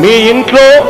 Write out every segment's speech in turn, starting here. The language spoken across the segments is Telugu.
మీ ఇంట్లో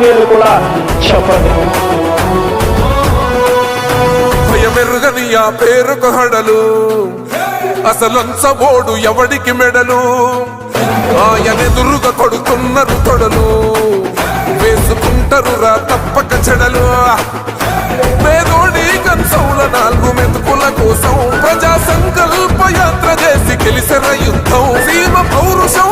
మీరు కూడా చెప్పండి. భయమెరుగని ఆ పేరుకు హడలు. అసలంచబోడు ఎవడికి మెడలు? ఆయనెదురుగా కొడుతున్నారు తొడలు. వేసుకుంటారు రా తప్పక చెడలు. పేదోడి కంచౌల నాలుగు మెతుకుల కోసం ప్రజా సంకల్ప యాత్ర చేసి గెలిసిన యుద్ధం. సీమ పౌరుషం